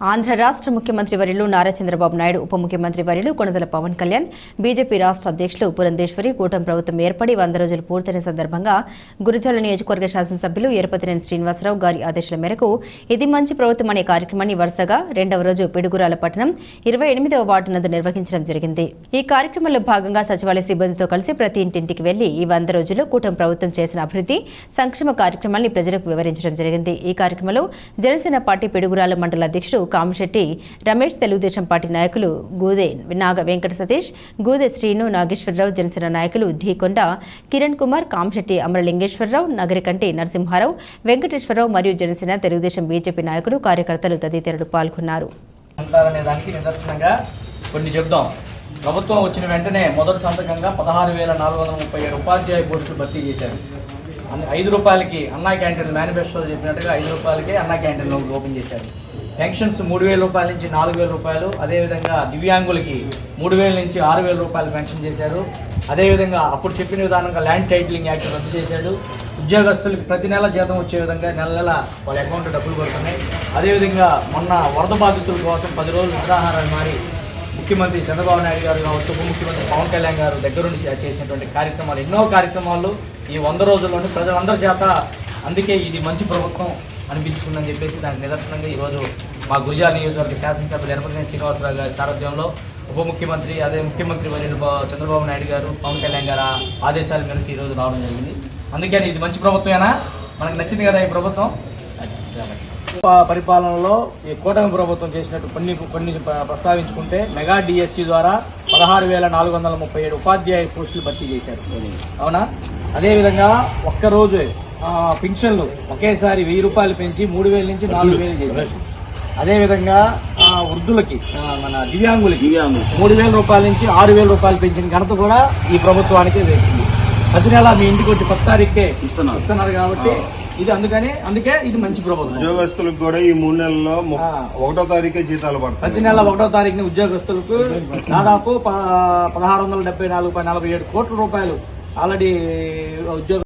ఆంధ్ర రాష్ట్ర ముఖ్యమంత్రి వర్యులు నారా చంద్రబాబు నాయుడు ఉప ముఖ్యమంత్రి వర్యులు కొనదల పవన్ కళ్యాణ్ బీజేపీ రాష్ట్ర అధ్యక్షులు పురంధేశ్వరి కూటమి ప్రభుత్వం ఏర్పడి వంద రోజులు పూర్తయిన సందర్భంగా గురజాల నియోజకవర్గ శాసనసభ్యులు ఏర్పతినేని శ్రీనివాసరావు గారి ఆదేశాల మేరకు ఇది మంచి ప్రభుత్వం అనే కార్యక్రమాన్ని వరుసగా రెండవ రోజు పిడుగురాల పట్టణం ఇరవై ఎనిమిదవ వార్డు నందు నిర్వహించడం జరిగింది. ఈ కార్యక్రమంలో భాగంగా సచివాలయ సిబ్బందితో కలిసి ప్రతి ఇంటింటికి వెళ్ళి ఈ వంద రోజులు కూటమి ప్రభుత్వం చేసిన అభివృద్ధి సంక్షేమ కార్యక్రమాన్ని ప్రజలకు వివరించడం జరిగింది. ఈ కార్యక్రమంలో జనసేన పార్టీ పిడుగురాల మండల అధ్యక్షుడు కామశెట్టి రమేష్ తెలుగుదేశం పార్టీ నాయకులు గూదే నాగ వెంకట సతీష్ గూదే శ్రీను నాగేశ్వరరావు జనసేన నాయకులు ఢీకొండ కిరణ్ కుమార్ కామశెట్టి అమరలింగేశ్వరరావు నగరికంటి నరసింహారావు వెంకటేశ్వరరావు మరియు జనసేన తెలుగుదేశం బీజేపీ నాయకులు కార్యకర్తలు తదితరులు పాల్గొన్నారు. కొన్ని చెప్దాం ప్రభుత్వం వచ్చిన వెంటనే మొదటి సంతకంగా పదహారు వేల నాలుగు వందల ముప్పై ఏడు ఉపాధ్యాయ పోస్టులు భర్తీ చేశారు. ఐదు రూపాయలకి అన్నా క్యాంటీన్ మేనిఫెస్టోలో చెప్పినట్టుగా ఐదు రూపాయలకి అన్నా క్యాంటీన్ ఓపెన్ చేశారు. పెన్షన్స్ మూడు వేల రూపాయల నుంచి నాలుగు వేల రూపాయలు. అదేవిధంగా దివ్యాంగులకి మూడు వేల నుంచి ఆరు వేల రూపాయలు పెన్షన్ చేశారు. అదేవిధంగా అప్పుడు చెప్పిన విధానంగా ల్యాండ్ టైటిలింగ్ యాక్ట్ రద్దు చేశాడు. ఉద్యోగస్తులకు ప్రతి నెల జీతం వచ్చే విధంగా నెల నెల వాళ్ళ అకౌంట్ డబ్బులు పడుతున్నాయి. అదేవిధంగా మొన్న వరద బాధితుల కోసం పది రోజులు నిరాహారాలు మారి ముఖ్యమంత్రి చంద్రబాబు నాయుడు గారు కావచ్చు ఉప ముఖ్యమంత్రి పవన్ కళ్యాణ్ గారు దగ్గరుండి చే- చేసినటువంటి కార్యక్రమాలు ఎన్నో కార్యక్రమాలు ఈ వంద రోజుల్లోనే ప్రజలందరి చేత అందుకే ఇది మంచి ప్రభుత్వం అనిపించుకుందని చెప్పేసి దానికి నిదర్శనంగా ఈరోజు మా గురిజాల నియోజకవర్గ శాసనసభ్యులు ఎనపతినేని శ్రీనివాసరావు గారి సారథ్యంలో ఉప ముఖ్యమంత్రి అదే ముఖ్యమంత్రి వర్యులు చంద్రబాబు నాయుడు గారు పవన్ కళ్యాణ్ గారు ఆదేశాల మేరకు ఈరోజు రావడం జరిగింది. అందుకని ఇది మంచి ప్రభుత్వమేనా? మనకు నచ్చింది కదా ఈ ప్రభుత్వం? పరిపాలనలో ఈ కూటమి ప్రభుత్వం చేసినట్టు కొన్ని కొన్ని ప్రస్తావించుకుంటే మెగా డిఎస్సి ద్వారా పదహారు వేల నాలుగు వందల ముప్పై ఏడు ఉపాధ్యాయ పోస్టులు భర్తీ చేశారు. అవునా? అదేవిధంగా ఒక్కరోజు పింఛన్లు ఒకేసారి వెయ్యి రూపాయలు పెంచి మూడు వేల నుంచి నాలుగు వేలు చేశారు. అదేవిధంగా వృద్ధులకి మన దివ్యాంగులకి మూడు వేల రూపాయల నుంచి ఆరు వేల రూపాయలు పెంచిన ఘనత కూడా ఈ ప్రభుత్వానికి వేసింది ప్రతి నెల మీ ఇంటికి వచ్చి పది తారీఖుకే ఇస్తున్నారు. ఇస్తున్నారు కాబట్టి ఇది అందుకని అందుకే ఇది మంచి ప్రభుత్వం ఉద్యోగస్తులకు కూడా ఈ మూడు నెలల్లో. ఒకటో తారీఖే జీతాలు ప్రతి పడతాయి నెల ఒకటో తారీఖున ఉద్యోగస్తులకు దాదాపు పదహారు వందల డెబ్బై నాలుగు నలభై ఏడు కోట్ల రూపాయలు ఆల్రెడీ ఉద్యోగ